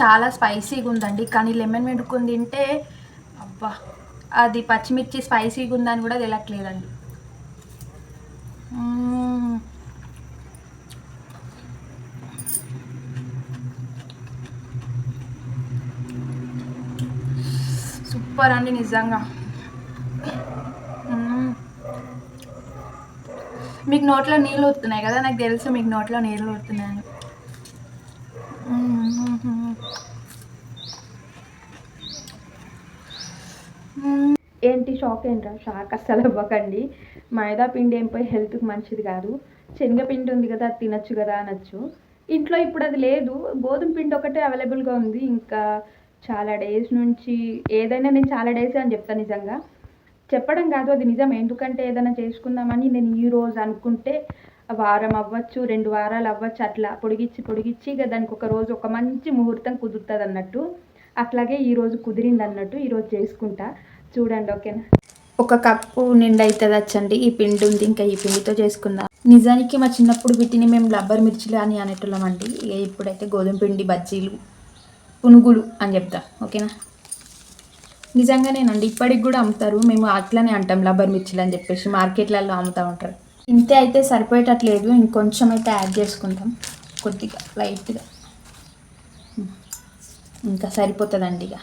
చాలా స్పైసీగా ఉందండి కానీ లెమన్ పిండుకొని తింటే అబ్బా అది పచ్చిమిర్చి స్పైసీగా ఉందని కూడా తెలియట్లేదండి సూపర్ అండి నిజంగా. మీకు నోట్లో నీళ్ళు వస్తున్నాయి కదా? నాకు తెలుసు మీకు నోట్లో నీళ్ళు వస్తున్నాయని ఏంటి షాక్ ఏంట్రా? షాక్ అస్సలు అవ్వకండి. మైదా పిండి ఏం పోయి హెల్త్కి మంచిది కాదు. శనగపిండి ఉంది కదా అది తినచ్చు కదా అనొచ్చు. ఇంట్లో ఇప్పుడు అది లేదు. గోధుమ పిండి ఒకటే అవైలబుల్గా ఉంది. ఇంకా చాలా డేస్ నుంచి ఏదైనా నేను చాలా డేస్ అని చెప్తాను నిజంగా. చెప్పడం కాదు అది నిజం ఎందుకంటే ఏదైనా చేసుకుందామని నేను ఈ రోజు అనుకుంటే వారం అవ్వచ్చు రెండు వారాలు అవ్వచ్చు అట్లా పొడిగిచ్చి పొడిగిచ్చి ఇక దానికి ఒక రోజు ఒక మంచి ముహూర్తం కుదురుతుంది అన్నట్టు. అట్లాగే ఈరోజు కుదిరింది అన్నట్టు ఈరోజు చేసుకుంటా. చూడండి ఓకేనా? ఒక కప్పు నిండా అవుతుంది వచ్చండి ఈ పిండి ఉంది ఇంకా ఈ పిండితో చేసుకుందాం. నిజానికి మా చిన్నప్పుడు వీటిని మేము రబ్బర్ మిర్చిలు అని అనేటోళ్ళం అండి. ఇక ఇప్పుడైతే గోధుమ పిండి బజ్జీలు పునుగులు అని చెప్తా. ఓకేనా? నిజంగానేనండి. ఇప్పటికి కూడా అమ్ముతారు. మేము అట్లనే అంటాం లబ్బర్ మిర్చిలు అని చెప్పేసి. మార్కెట్లలో అమ్ముతూ ఉంటారు. ఇంతే అయితే సరిపోయేటట్లేదు. ఇంకొంచెం అయితే యాడ్ చేసుకుంటాం. కొద్దిగా లైట్గా. ఇంకా సరిపోతుందండి ఇక.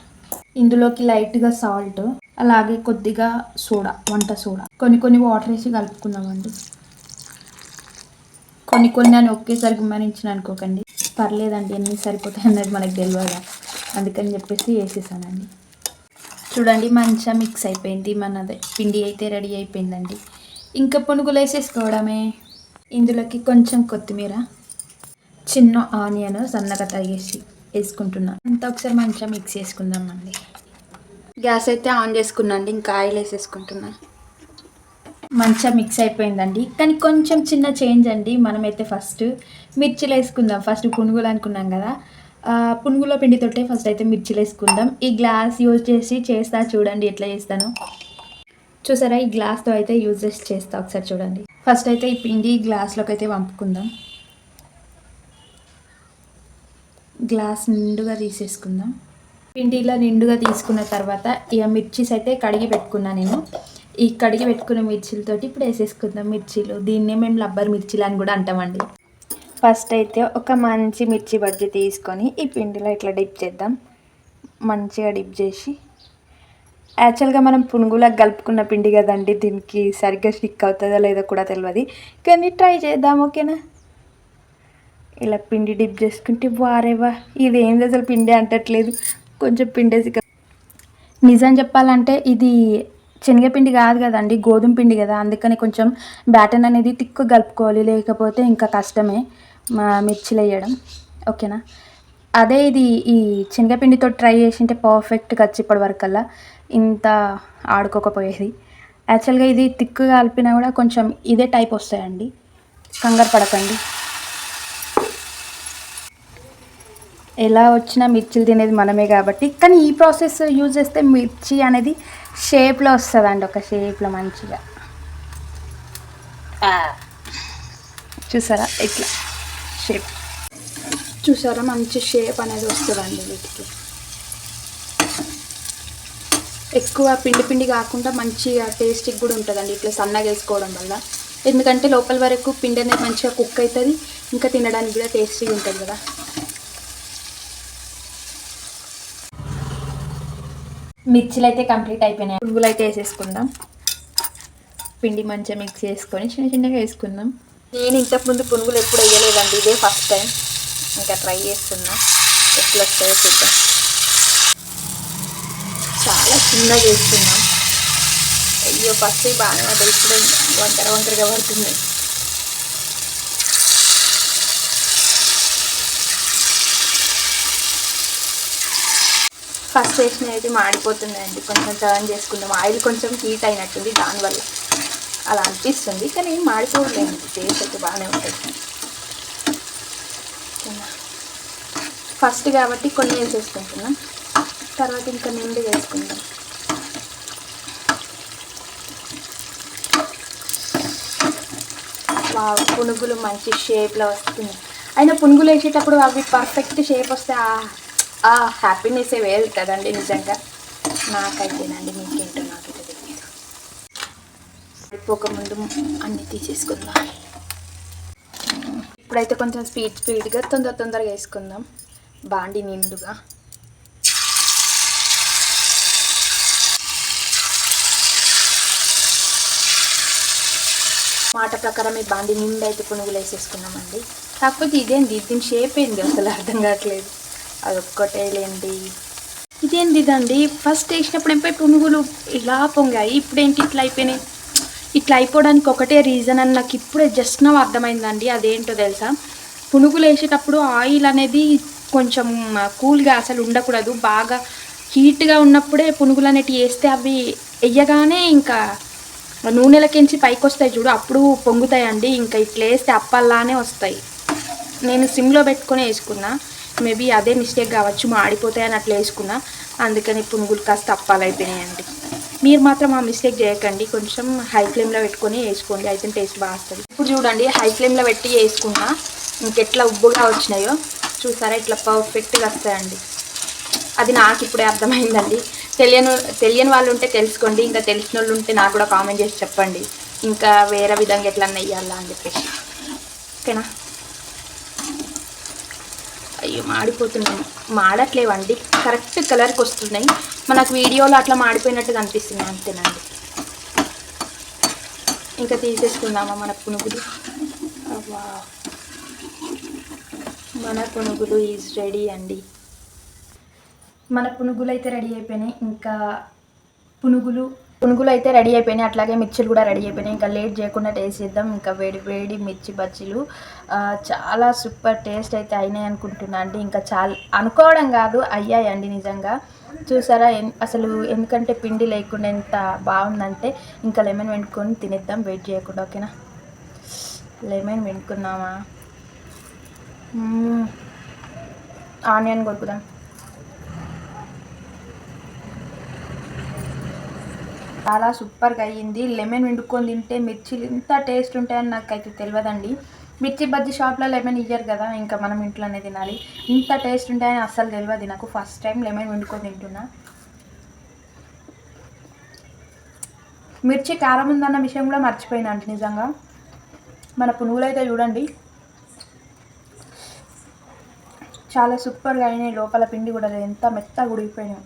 ఇందులోకి లైట్గా సాల్ట్ అలాగే కొద్దిగా సోడా వంట సోడా. కొన్ని కొన్ని వాటర్ వేసి కలుపుకుందామండి. కొన్ని కొన్ని అని ఒకేసారి గుమ్మరించిన అనుకోకండి. పర్లేదండి ఎన్ని సరిపోతాయి అనేది మనకు తెలియదా అందుకని చెప్పేసి వేసేసానండి. చూడండి మంచిగా మిక్స్ అయిపోయింది. మనది పిండి అయితే రెడీ అయిపోయిందండి. ఇంకా పునుగులు వేసేసుకోవడమే ఇందులోకి కొంచెం కొత్తిమీర చిన్న ఆనియన్ సన్నగా తరిగేసి వేసుకుంటున్నా. అంతా ఒకసారి మంచిగా మిక్స్ చేసుకుందామండి గ్యాస్ అయితే ఆన్ చేసుకున్నాండి ఇంకా ఆయిల్ వేసేసుకుంటున్నా. మంచిగా మిక్స్ అయిపోయిందండి. కానీ కొంచెం చిన్న చేంజ్ అండి. మనమైతే ఫస్ట్ మిర్చిలు వేసుకుందాం. ఫస్ట్ పునుగులు అనుకున్నాం కదా. పునుగుల పిండితోటే ఫస్ట్ అయితే మిర్చిలు వేసుకుందాం. ఈ గ్లాస్ యూజ్ చేసి చేస్తా చూడండి ఎట్లా చేస్తాను. చూసారా ఈ గ్లాస్తో అయితే యూజ్ చేస్తా ఒకసారి చూడండి. ఫస్ట్ అయితే ఈ పిండి గ్లాస్లోకి అయితే పంపుకుందాం గ్లాస్ నిండుగా తీసేసుకుందాం. పిండిలో నిండుగా తీసుకున్న తర్వాత ఇక మిర్చీస్ అయితే కడిగి పెట్టుకున్నా నేను. ఈ కడిగి పెట్టుకున్న మిర్చీలతోటి ఇప్పుడు వేసేసుకుందాం మిర్చీలు. దీన్నే మేము రబ్బర్ మిర్చీలు అని కూడా అంటామండి. ఫస్ట్ అయితే ఒక మంచి మిర్చి బజ్జీ తీసుకొని ఈ పిండిలో ఇట్లా డిప్ చేద్దాం. మంచిగా డిప్ చేసి యాక్చువల్గా మనం పునుగులకు కలుపుకున్న పిండి కదండి దీనికి సరిగ్గా స్టిక్ అవుతుందో లేదో కూడా తెలియదు కానీ ట్రై చేద్దాం ఓకేనా? ఇలా పిండి డిప్ చేసుకుంటే వారేవా ఇది ఏంది అసలు పిండి అంటట్లేదు. కొంచెం పిండేసి నిజం చెప్పాలంటే ఇది శనగపిండి కాదు కదండి గోధుమ పిండి కదా. అందుకని కొంచెం బ్యాటన్ అనేది తిక్కు కలుపుకోవాలి లేకపోతే ఇంకా కష్టమే మా మిర్చిలు వేయడం ఓకేనా? అదే ఇది ఈ శనగపిండితో ట్రై చేసింటే పర్ఫెక్ట్గా వచ్చి ఇప్పటి వరకల్లా. ఇంత ఆడుకోకపోయేది. యాక్చువల్గా ఇది తిక్కు కలిపినా కూడా కొంచెం ఇదే టైప్ వస్తాయండి. కంగారు పడకండి. ఎలా వచ్చినా మిర్చిలు తినేది మనమే కాబట్టి కానీ ఈ ప్రాసెస్ యూజ్ చేస్తే మిర్చి అనేది షేప్లో వస్తుందండి ఒక షేప్లో మంచిగా. చూసారా? ఇట్లా షేప్. చూసారా? మంచి షేప్ అనేది వస్తుందండి వీటికి ఎక్కువ పిండి పిండి కాకుండా మంచిగా టేస్ట్కి కూడా ఉంటుందండి. ఇట్లా సన్నగా వేసుకోవడం వల్ల. ఎందుకంటే లోపల వరకు పిండి అనేది మంచిగా కుక్ అవుతుంది. ఇంకా తినడానికి కూడా టేస్టీగా ఉంటుంది కదా. మిర్చిలు అయితే కంప్లీట్ అయిపోయినాయి. పువ్వులు అయితే వేసేసుకుందాం. పిండి మంచిగా మిక్స్ చేసుకొని చిన్న చిన్నగా వేసుకుందాం. నేను ఇంతకుముందు పునుగులు ఎప్పుడు వేయలేదండి. ఇదే ఫస్ట్ టైం ఇంకా ట్రై చేస్తున్నా. ఎట్లా వస్తాయో చూద్దాం. చాలా చిన్నగా వేస్తున్నాం. అయ్యో ఫస్ట్ బాగానే పడ్డది ఇప్పుడు వంకర వంకరగా పడుతుంది. ఫస్ట్ వేసిన అయితే మాడిపోతుందండి కొంచెం టర్న్ చేసుకుందాం. ఆయిల్ కొంచెం హీట్ అయినట్టుంది దానివల్ల. అలా అనిపిస్తుంది కానీ ఏం మాడిపోలేదు టేస్ట్ అయితే బాగానే ఉంటుంది ఫస్ట్ కాబట్టి కొన్ని వేసేసుకుంటున్నాం. తర్వాత ఇంకా నిండి వేసుకుందాం. పునుగులు మంచి షేప్లో వస్తుంది. అయినా పునుగులు వేసేటప్పుడు అవి పర్ఫెక్ట్ షేప్ వస్తే ఆ ఆ హ్యాపీనెస్సే వేరు కదండి నిజంగా. నాకైతేనండి మీకేంటో నాకైతే తెలియదు అయిపోకముందు అన్నీ తీసేసుకుందాం. ఇప్పుడైతే కొంచెం స్పీడ్ స్పీడ్గా తొందర తొందరగా వేసుకుందాం. బాండి నిండుగా. మాట ప్రకారం ఈ బాండి నిండా అయితే పునుగులు వేసేసుకున్నామండి. కాకపోతే ఇదేంది దీని షేప్ ఏంది? అసలు అర్థం కావట్లేదు. అదొక్కటే లేండి. ఇదేంది ఇదండి? ఫస్ట్ వేసినప్పుడు ఎంపై పునుగులు ఇలా పొంగాయి? ఇప్పుడేంటి ఇట్లా అయిపోయినాయి? ఇట్లా అయిపోవడానికి ఒకటే రీజన్ అని నాకు ఇప్పుడే జస్ట్ నా అర్థమైందండి. అదేంటో తెలుసా? పునుగులు వేసేటప్పుడు ఆయిల్ అనేది కొంచెం కూల్గా అసలు ఉండకూడదు. బాగా హీట్గా ఉన్నప్పుడే పునుగులు అనేటివి వేస్తే అవి వెయ్యగానే ఇంకా నూనెలకించి పైకి వస్తాయి చూడు అప్పుడు పొంగుతాయండి. ఇంకా ఇట్లా వేస్తే అప్పల్లానే వస్తాయి. నేను సిమ్లో పెట్టుకొని వేసుకున్నా. మేబీ అదే మిస్టేక్ కావచ్చు మాడిపోతాయని అట్లా వేసుకున్నా. అందుకని పునుగులు కాస్త అప్పాలైపోయినాయండి మీరు మాత్రం ఆ మిస్టేక్ చేయకండి. కొంచెం హై ఫ్లేమ్లో పెట్టుకొని వేసుకోండి. అయితే టేస్ట్ బాగా వస్తుంది. ఇప్పుడు చూడండి హై ఫ్లేమ్లో పెట్టి వేసుకున్నా. ఇంకెట్లా ఉబ్బుగా వచ్చినాయో. చూసారా ఇట్లా పర్ఫెక్ట్గా వస్తాయండి. అది నాకు ఇప్పుడే అర్థమైందండి. తెలియని తెలియని వాళ్ళు ఉంటే తెలుసుకోండి ఇంకా తెలిసిన వాళ్ళు ఉంటే నాకు కూడా కామెంట్ చేసి చెప్పండి. ఇంకా వేరే విధంగా ఎట్లా నెయ్యాలా అని చెప్పేసి. ఓకేనా? అయ్యో మాడిపోతున్నాయి. మాడట్లేవండి. కరెక్ట్ కలర్కి వస్తున్నాయి. మనకు వీడియోలో అట్లా మాడిపోయినట్టు కనిపిస్తున్నాయి అంతేనండి. ఇంకా తీసేసుకుందామా మన పునుగులు? మన పునుగులు ఈజ్ రెడీ అండి. మన పునుగులు అయితే రెడీ అయిపోయినాయి. ఇంకా పునుగులు పునుగులు అయితే రెడీ అయిపోయినాయి. అట్లాగే మిర్చిలు కూడా రెడీ అయిపోయినాయి. ఇంకా లేట్ చేయకుండా టేస్ట్ చేద్దాం. ఇంకా వేడి వేడి మిర్చి బజ్జీలు చాలా సూపర్ టేస్ట్ అయితే అయినాయి అనుకుంటున్నా అండి. ఇంకా చాలా అనుకోవడం కాదు అయ్యాయండి నిజంగా. చూసారా అసలు ఎందుకంటే పిండి లేకుండా ఎంత బాగుందంటే ఇంకా లెమన్ వెంటుకొని తినేద్దాం. వెయిట్ చేయకుండా ఓకేనా లెమన్ వెంటుకున్నామా ఆనియన్ కొడుకుదాం చాలా సూపర్గా అయ్యింది. లెమన్ వండుకొని తింటే మిర్చిలు ఇంత టేస్ట్ ఉంటాయని నాకైతే తెలియదండి మిర్చి బజ్జీ షాప్లో లెమన్ ఇయ్యరు కదా ఇంకా మనం ఇంట్లోనే తినాలి. ఇంత టేస్ట్ ఉంటాయని అస్సలు తెలియదు నాకు. ఫస్ట్ టైం లెమన్ వండుకొని తింటున్నా. మిర్చి కారం ఉందన్న విషయం కూడా మర్చిపోయినా అంటే నిజంగా. మన పునుగులు అయితే చూడండి. చాలా సూపర్గా అయినాయి. లోపల పిండి కూడా లేదు ఎంత మెత్తగా ఉడికిపోయినాయి.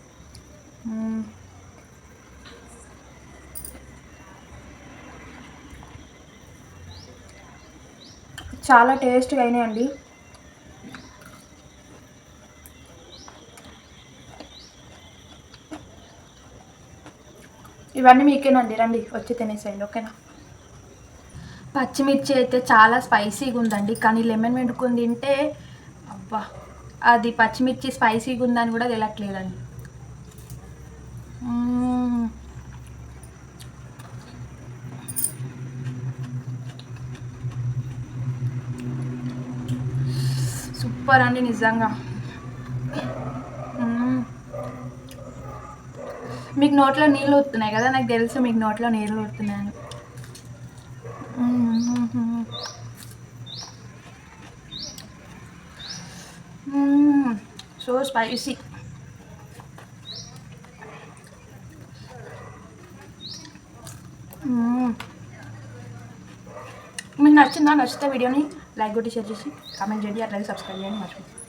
చాలా టేస్ట్గా అయినాయండి ఇవన్నీ మీకేనండి రండి వచ్చి తినేసేయండి ఓకేనా? పచ్చిమిర్చి అయితే చాలా స్పైసీగా ఉందండి కానీ లెమన్ వండుకొని తింటే అబ్బా అది పచ్చిమిర్చి స్పైసీగా ఉందని కూడా తెలియట్లేదండి సూపర్ అండి నిజంగా. మీకు నోట్లో నీళ్ళు వస్తున్నాయి కదా నాకు తెలుసు మీకు నోట్లో నీళ్ళు వస్తున్నాయని. So spicy. మీకు నచ్చిందా? నచ్చితే వీడియోని లైక్ కొట్టి షేర్ చేసి కామెంట్ చేయండి అట్లాగే సబ్స్క్రైబ్ చేయండి మర్చిపోయి